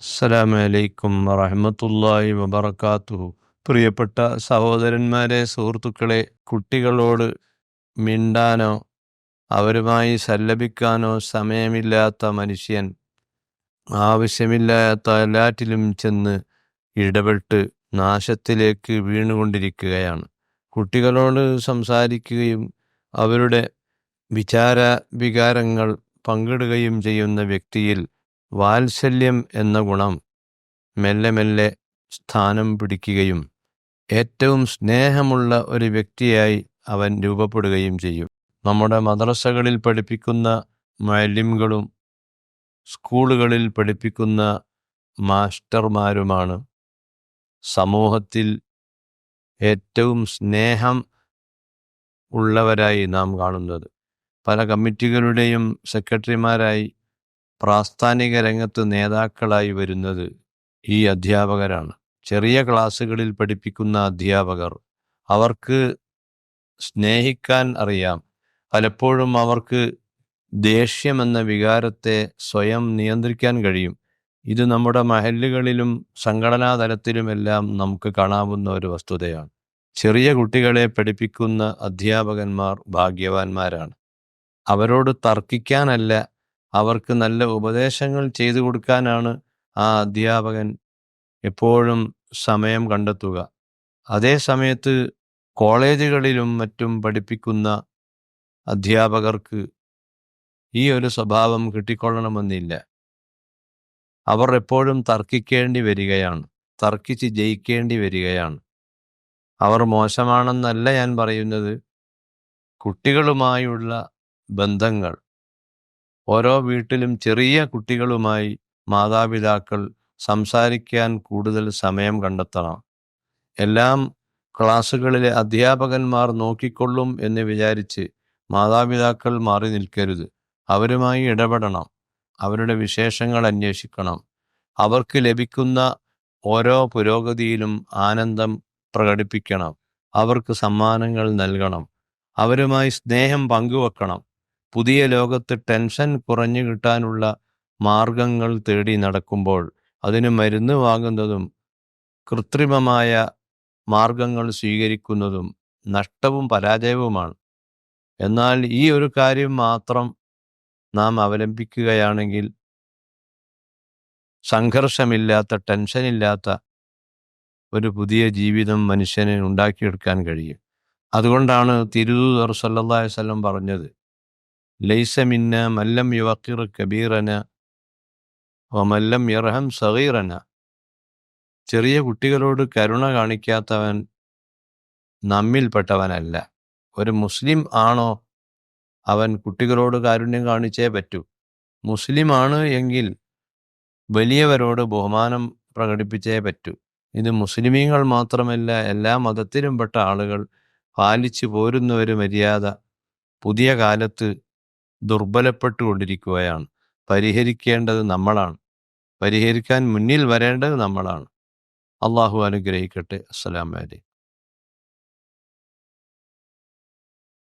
അസ്സലാമു അലൈക്കും വറഹ്മത്തുള്ളാഹി വബറകാതുഹു. പ്രിയപ്പെട്ട സഹോദരന്മാരെ സുഹൃത്തുക്കളെ കുട്ടികളോട് മിണ്ടാനോ അവരുമായി സല്ലപിക്കാനോ സമയമില്ലാത്ത മനുഷ്യൻ ആവശ്യമില്ലാത്ത എല്ലാറ്റിലും ചെന്ന് ഇടപെട്ട് നാശത്തിലേക്ക് വീണുകൊണ്ടിരിക്കുകയാണ്. കുട്ടികളോട് സംസാരിക്കുകയും അവരുടെ വിചാര വികാരങ്ങൾ പങ്കിടുകയും ചെയ്യുന്ന വ്യക്തിയിൽ വാത്സല്യം എന്ന ഗുണം മെല്ലെ മെല്ലെ സ്ഥാനം പിടിക്കുകയും ഏറ്റവും സ്നേഹമുള്ള ഒരു വ്യക്തിയായി അവൻ രൂപപ്പെടുകയും ചെയ്യും. നമ്മുടെ മദ്രസകളിൽ പഠിപ്പിക്കുന്ന മാലിമുകളും സ്കൂളുകളിൽ പഠിപ്പിക്കുന്ന മാസ്റ്റർമാരുമാണ് സമൂഹത്തിൽ ഏറ്റവും സ്നേഹം ഉള്ളവരായി നാം കാണുന്നത്. പല കമ്മിറ്റികളുടെയും സെക്രട്ടറിമാരായി പ്രാസ്ഥാനിക രംഗത്ത് നേതാക്കളായി വരുന്നത് ഈ അധ്യാപകരാണ്. ചെറിയ ക്ലാസ്സുകളിൽ പഠിപ്പിക്കുന്ന അധ്യാപകർ. അവർക്ക് സ്നേഹിക്കാൻ അറിയാം. പലപ്പോഴും അവർക്ക് ദേഷ്യമെന്ന വികാരത്തെ സ്വയം നിയന്ത്രിക്കാൻ കഴിയും. ഇത് നമ്മുടെ മഹല്ലുകളിലും സംഘടനാ തലത്തിലുമെല്ലാം നമുക്ക് കാണാവുന്ന ഒരു വസ്തുതയാണ്. ചെറിയ കുട്ടികളെ പഠിപ്പിക്കുന്ന അധ്യാപകന്മാർ ഭാഗ്യവാന്മാരാണ്. അവരോട് തർക്കിക്കാനല്ല അവർക്ക് നല്ല ഉപദേശങ്ങൾ ചെയ്തു കൊടുക്കാനാണ് ആ അധ്യാപകൻ എപ്പോഴും സമയം കണ്ടെത്തുക. അതേ സമയത്ത് കോളേജുകളിലും മറ്റും പഠിപ്പിക്കുന്ന അധ്യാപകർക്ക് ഈ ഒരു സ്വഭാവം കിട്ടിക്കൊള്ളണമെന്നില്ല. അവർ എപ്പോഴും തർക്കിക്കേണ്ടി വരികയാണ്. തർക്കിച്ച് ജയിക്കേണ്ടി വരികയാണ്. അവർ മോശമാണെന്നല്ല ഞാൻ പറയുന്നത്. കുട്ടികളുമായുള്ള ബന്ധങ്ങൾ ഓരോ വീട്ടിലും ചെറിയ കുട്ടികളുമായി മാതാപിതാക്കൾ സംസാരിക്കാൻ കൂടുതൽ സമയം കണ്ടെത്തണം. എല്ലാം ക്ലാസ്സുകളിലെ അധ്യാപകന്മാർ നോക്കിക്കൊള്ളും എന്ന് വിചാരിച്ച് മാതാപിതാക്കൾ മാറി നിൽക്കരുത്. അവരുമായി ഇടപെടണം. അവരുടെ വിശേഷങ്ങൾ അന്വേഷിക്കണം. അവർക്ക് ലഭിക്കുന്ന ഓരോ പുരോഗതിയിലും ആനന്ദം പ്രകടിപ്പിക്കണം. അവർക്ക് സമ്മാനങ്ങൾ നൽകണം. അവരുമായി സ്നേഹം പങ്കുവെക്കണം. പുതിയ ലോകത്ത് ടെൻഷൻ കുറഞ്ഞു കിട്ടാനുള്ള മാർഗങ്ങൾ തേടി നടക്കുമ്പോൾ അതിന് മരുന്ന് വാങ്ങുന്നതും കൃത്രിമമായ മാർഗങ്ങൾ സ്വീകരിക്കുന്നതും നഷ്ടവും പരാജയവുമാണ്. എന്നാൽ ഈ ഒരു കാര്യം മാത്രം നാം അവലംബിക്കുകയാണെങ്കിൽ സംഘർഷമില്ലാത്ത ടെൻഷനില്ലാത്ത ഒരു പുതിയ ജീവിതം മനുഷ്യന് ഉണ്ടാക്കിയെടുക്കാൻ കഴിയും. അതുകൊണ്ടാണ് തിരുദൂതർ സല്ലല്ലാഹു വസല്ലം പറഞ്ഞത് ലൈസ മിന്ന മല്ലം യുവക്കിർ കബീറന ഒമല്ലം യർഹം സഗീറന ചെറിയ കുട്ടികളോട് കരുണ കാണിക്കാത്തവൻ നമ്മിൽപ്പെട്ടവനല്ല. ഒരു മുസ്ലിം ആണോ അവൻ കുട്ടികളോട് കാരുണ്യം കാണിച്ചേ പറ്റൂ. മുസ്ലിമാണ് എങ്കിൽ വലിയവരോട് ബഹുമാനം പ്രകടിപ്പിച്ചേ പറ്റൂ. ഇത് മുസ്ലിമീങ്ങൾ മാത്രമല്ല എല്ലാ മതത്തിലും പെട്ട ആളുകൾ പാലിച്ചു പോരുന്ന ഒരു മര്യാദ പുതിയ കാലത്ത് ദുർബലപ്പെട്ടുകൊണ്ടിരിക്കുകയാണ്. പരിഹരിക്കേണ്ടത് നമ്മളാണ്. പരിഹരിക്കാൻ മുന്നിൽ വരേണ്ടത് നമ്മളാണ്. അള്ളാഹു അനുഗ്രഹിക്കട്ടെ. അസ്സലാമലൈക്കും